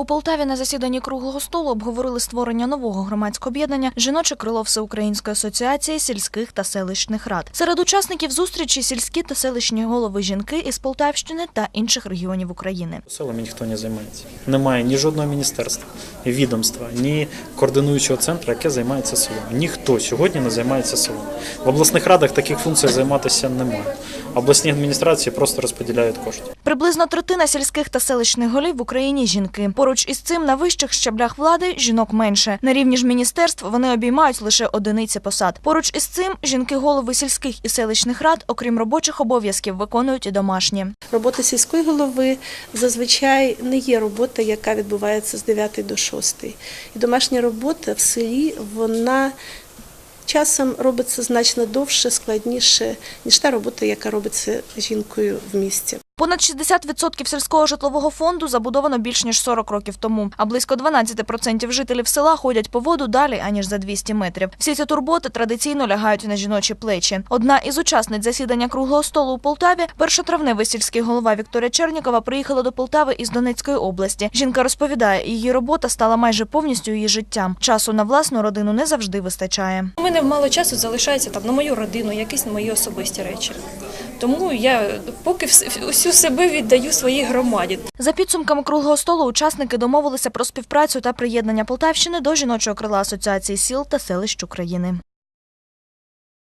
У Полтаві на засіданні круглого столу обговорили створення нового громадського об'єднання Жіноче крило Всеукраїнської асоціації сільських та селищних рад. Серед учасників зустрічі сільські та селищні голови жінки із Полтавщини та інших регіонів України. Селами ніхто не займається. Немає ні жодного міністерства, відомства, ні координуючого центру, яке займається селом. Ніхто сьогодні не займається селом. В обласних радах таких функцій займатися немає. Обласні адміністрації просто розподіляють кошти. Приблизно третина сільських та селищних голів в Україні жінки. Поруч із цим на вищих щаблях влади жінок менше. На рівні ж міністерств вони обіймають лише одиниці посад. Поруч із цим жінки голови сільських і селищних рад, окрім робочих обов'язків, виконують і домашні. Робота сільської голови зазвичай не є робота, яка відбувається з 9 до 6. І домашня робота в селі вона часом робиться значно довше, складніше, ніж та робота, яка робиться жінкою в місті. Понад 60% сільського житлового фонду забудовано більш ніж 40 років тому, а близько 12% жителів села ходять по воду далі аніж за 200 метрів. Всі ці турботи традиційно лягають на жіночі плечі. Одна із учасниць засідання круглого столу у Полтаві, першотравневий сільський голова Вікторія Чернікова, приїхала до Полтави із Донецької області. Жінка розповідає, її робота стала майже повністю її життям. Часу на власну родину не завжди вистачає. У мене мало часу залишається там на мою родину, якісь мої особисті речі. Тому я поки всю себе віддаю своїй громаді. За підсумками круглого столу учасники домовилися про співпрацю та приєднання Полтавщини до жіночого крила Асоціації сіл та селищ України.